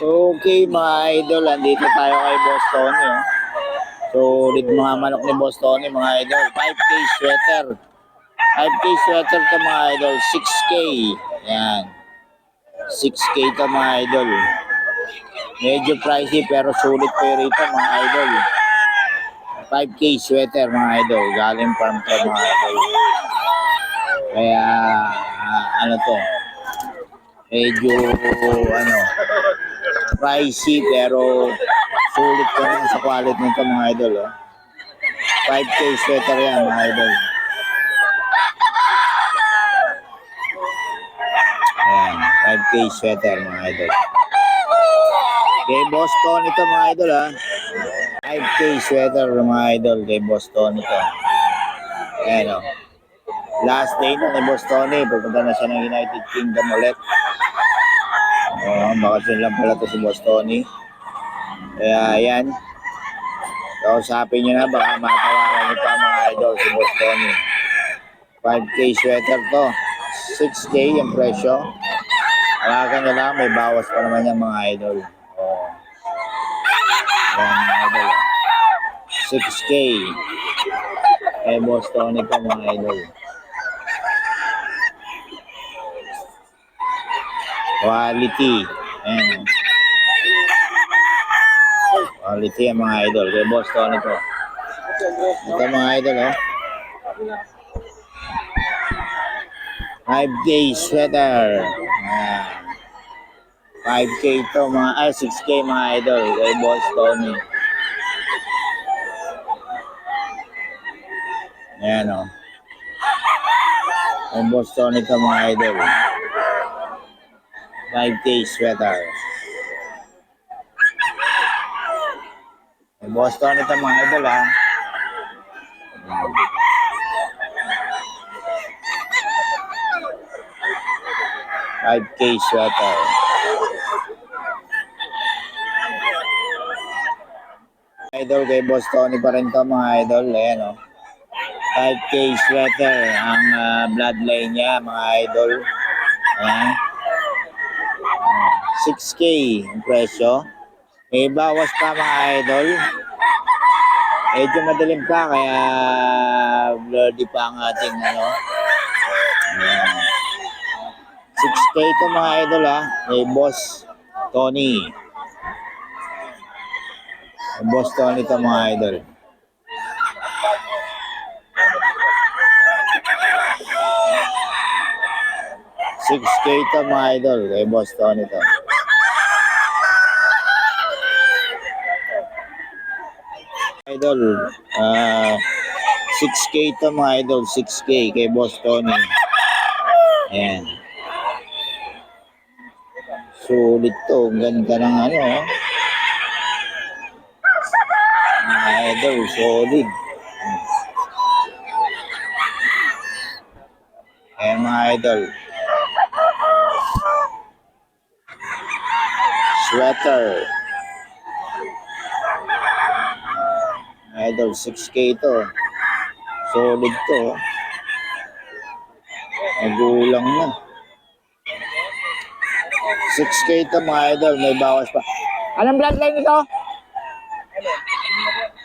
Okay mga idol, andito tayo kay Boss Tony. Oh. So, ulit mga manok ni Boss Tony, mga idol. 5K sweater. 5K sweater to mga idol. 6K. Yan. 6K to mga idol. Medyo pricey pero sulit pa rito mga idol. 5K sweater mga idol. Galing farm to mga idol. Kaya, ah, ano to, medyo, ano, pricey pero sulit pa rin sa quality nito mga idol. Oh. 5K sweater yan mga idol. Ayan, 5K sweater mga idol. Kay Boss Tony ito mga idol ha. 5K sweater mga idol kay Boss Tony ito. Ayan o. Last day na ni Boss Tony. Pupunta na siya ng United Kingdom ulit. Oh, bakasyon lang pala to si Boss Tony. Kaya ayan. Kausapin nyo na, baka matawaran nyo pa mga idol si Boss Tony. 5K sweater to. 6K yung presyo. Alakan nyo lang, may bawas pa naman yung mga idol. Oh. Ayan mga idol. 6K. Kay Boss Tony pa mga idol. Quality. Ayan. Quality ang mga idol. Kay Boss Tony to. Ito mga idol, oh. 5K sweater. Ayan. 5K to mga, ay 6K mga idol. Kay Boss Tony. Ayan, oh. Kay Boss Tony to mga idol. 5K sweater. May Boston ito mga idol ha. Five K sweater. Idol kay Boston pa rin to mga idol. Ayan o. 5K sweater ang ah, bloodline niya mga idol. Ayan. 6K ang presyo. May bawas pa mga idol. Medyo madilim pa kaya blurry pa ang ating ano. Ayan. 6K ito mga idol ha. May boss Tony. May boss Tony ito mga idol. Six K mga idol. Kay boss Tony ito. Idol. Ah, 6K to mga idol, 6K kay Boss Tony. Ayan. Sulit to, ganda ng ano. oh. Mga idol, solid. Ayan mga idol. Sweater. Idol, 6K ito. Solid to. oh. Nagulang na. 6K ito mga idol, may bawas pa. Anong bloodline ito?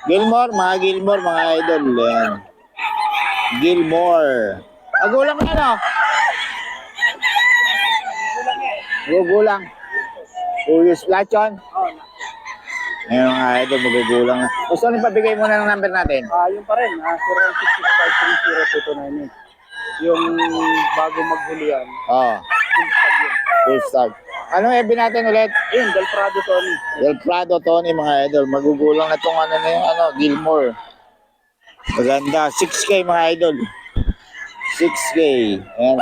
Gilmore, mga Gilmore, mga idol. Yan. Gilmore. Magulang na no? Gugulang. Lahat yun? Ngayon mga idol, magugulang na. Gusto nyo pabigay muna ng number natin? Ah, yun pa rin, ah, 08665302299. Yung bago maghulihan, Oo, yung tag yun. full stock. Anong FB natin ulit? Yun, Del Prado Tony. Del Prado, Tony, mga idol. Magugulang na itong ano na yung ano, Gilmore. Maganda. 6K, mga idol. 6K. Ayan.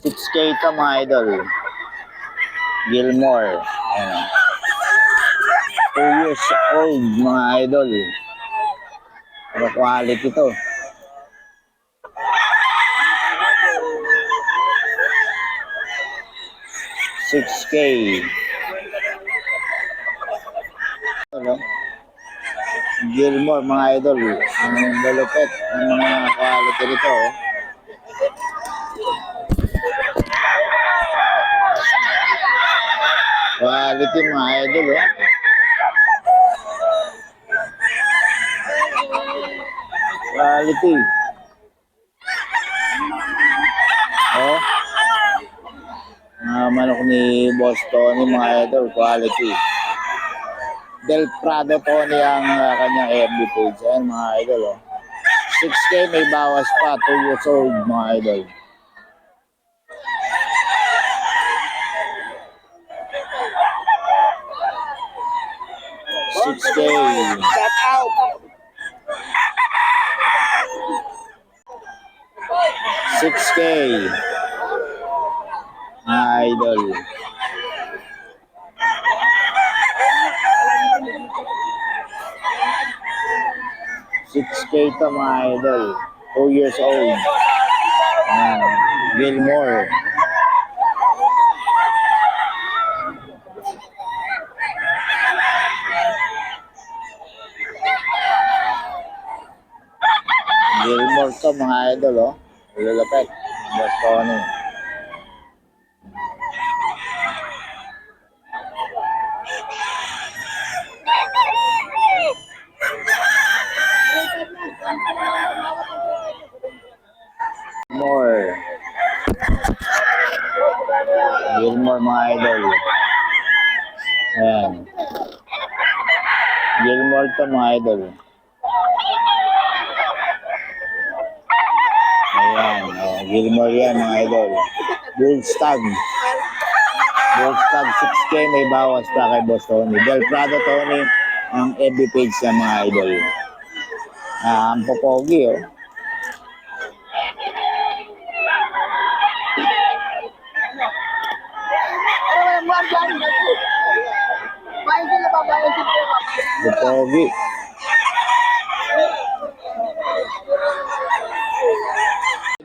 6K ito, mga idol. Gilmore. Ayan. 2 years old, mga idol. Pero quality to. Six K. Ano? Gilmore, mga idol. Ang lalupit ng mga quality nito. Oh. Quality mga idol, oh. Quality. Oh. Mga manok ni Boss Tony, mga idol, quality. Del Prado Tony ang uh, kanyang FB page. Ayan, mga idol, oh. 6K may bawas pa, 2 years old, mga idol. Six K. Shout out! Six K. Idol. Six K to mga idol. Two years old. Ayan. Gilmore. Gilmore to mga idol, oh. Lalapit. Boss Tony. More. Gilmore mga idol. Ayan. Gilmore to mga idol. Ayan, oh, Gilmore yan mga idol. Bullstag. Bullstag 6K may bawas pa kay Boss Tony. Del Prado Tony ang FB page sa mga idol. Ah, ang popogi oh. Popogi.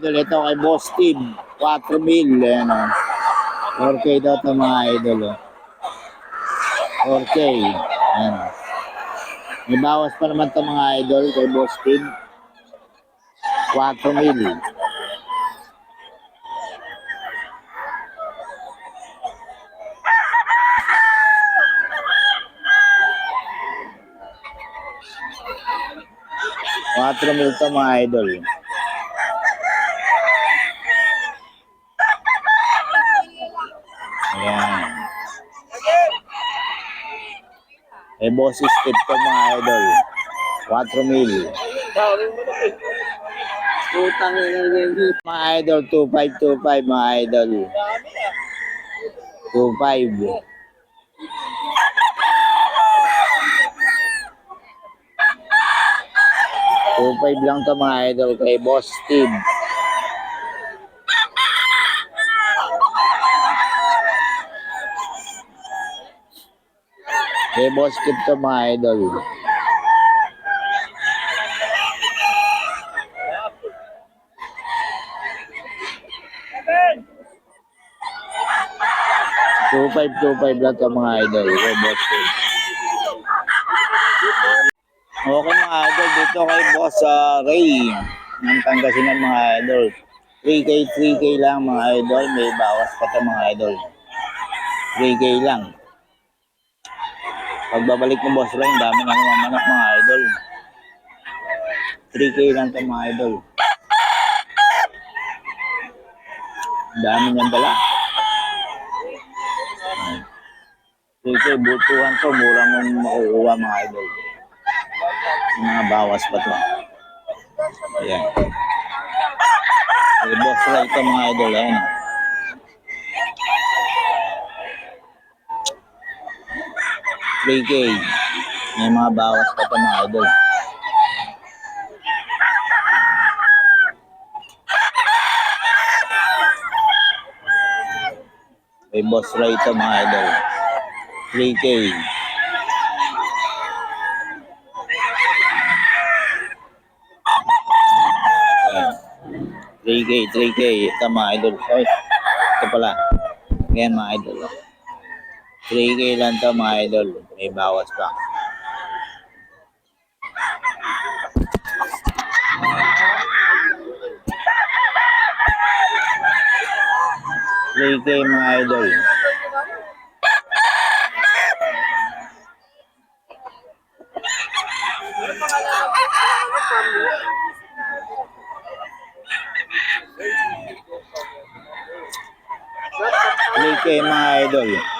Idol, ito kay Boss Steve. 4 mil. Ayan o. 4K daw ito mga idol. Oh. 4K. Ayan. May bawas pa naman ito mga idol kay Boss Steve. 4 mil. Quatro mil to mga idol. Eh, boss step to mga idol. 4 mil. Utang. Mga idol, 2525 mga idol. 25. Two five lang to mga idol kay Boss Steve. Kay Boss Steve to mga idol. Two five, two five lang to mga idol. Kay Boss Steve. Okay mga idol, dito kay Boss uh, Ray ng Pangasinan mga idol. 3K, 3K lang mga idol. May bawas pa to mga idol. 3K lang. Pagbabalik ng Boss Ray, ang dami na naman manok mga idol. 3K lang to mga idol. Dami niyang dala. 3K, butuhan to. Mura mong makukuha mga idol. Yung mga bawas pa to. Ayan. Boss lang ito mga idol. Ayan. Three K. May mga bawas pa to mga idol. May boss right ito mga idol. 3K. Ayan. 3K, 3K. Ito mga idol. Oy, ito pala. Ayan mga idol. 3K lang to mga idol ni bawat bank. Play game mga idol. Play game mga idol.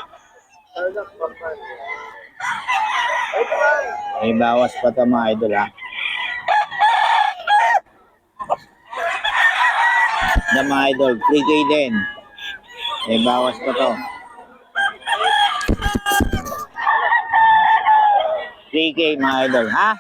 May bawas pa to mga idol ha. Na mga idol, 3K din. May bawas pa to. 3K mga idol, ha?